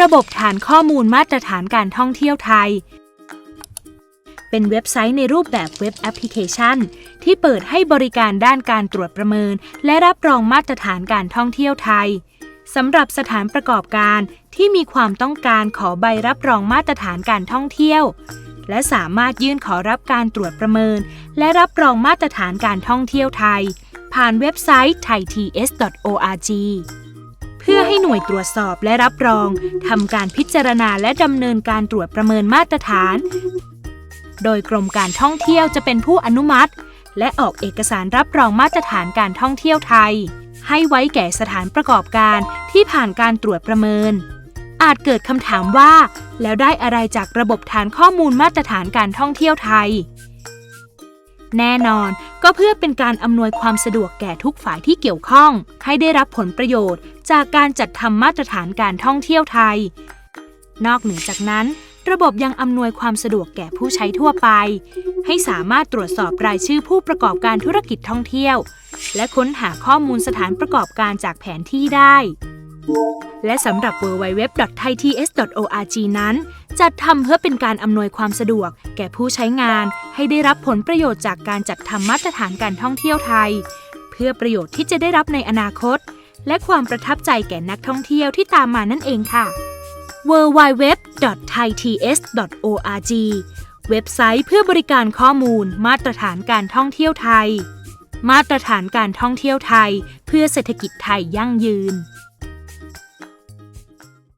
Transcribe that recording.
ระบบฐานข้อมูลมาตรฐานการท่องเที่ยวไทย เป็นเว็บไซต์ในรูปแบบเว็บแอปพลิเคชัน ที่เปิดให้บริการด้านการตรวจประเมิน และรับรองมาตรฐานการท่องเที่ยวไทยสำหรับสถานประกอบการที่มีความต้องการขอใบรับรองมาตรฐานการท่องเที่ยว และสามารถยื่นขอรับการตรวจประเมิน และรับรองมาตรฐานการท่องเที่ยวไทย ผ่านเว็บไซต์ thaits.org เพื่อให้หน่วยตรวจสอบและรับรองทำการพิจารณาและดำเนินการตรวจประเมินมาตรฐาน โดยกรมการท่องเที่ยวจะเป็นผู้อนุมัติ และออกเอกสารรับรองมาตรฐานการท่องเที่ยวไทย ให้ไว้แก่สถานประกอบการที่ผ่านการตรวจประเมิน อาจเกิดคำถามว่า แล้วได้อะไรจากระบบฐานข้อมูลมาตรฐานการท่องเที่ยวไทย แน่นอนก็เพื่อเป็นการอำนวยความสะดวกแก่ทุกฝ่ายที่เกี่ยวข้องให้ได้รับผลประโยชน์ จากการจัดทำมาตรฐานการท่องเที่ยวไทย นอกเหนือจากนั้น ระบบยังอำนวยความสะดวกแก่ผู้ใช้ทั่วไป ให้สามารถตรวจสอบรายชื่อผู้ประกอบการธุรกิจท่องเที่ยว และค้นหาข้อมูลสถานประกอบการจากแผนที่ได้ และสำหรับ www.thaits.org นั้น จัดทำเพื่อเป็นการอำนวยความสะดวก แก่ผู้ใช้งาน ให้ได้รับผลประโยชน์จากการจัดทำมาตรฐานการท่องเที่ยวไทย เพื่อประโยชน์ที่จะได้รับในอนาคต และความประทับใจแก่นักท่องเที่ยวที่ตามมานั่นเองค่ะ www.thaits.org เว็บไซต์เพื่อบริการข้อมูลมาตรฐานการท่องเที่ยวไทย มาตรฐานการท่องเที่ยวไทย เพื่อเศรษฐกิจไทยยั่งยืน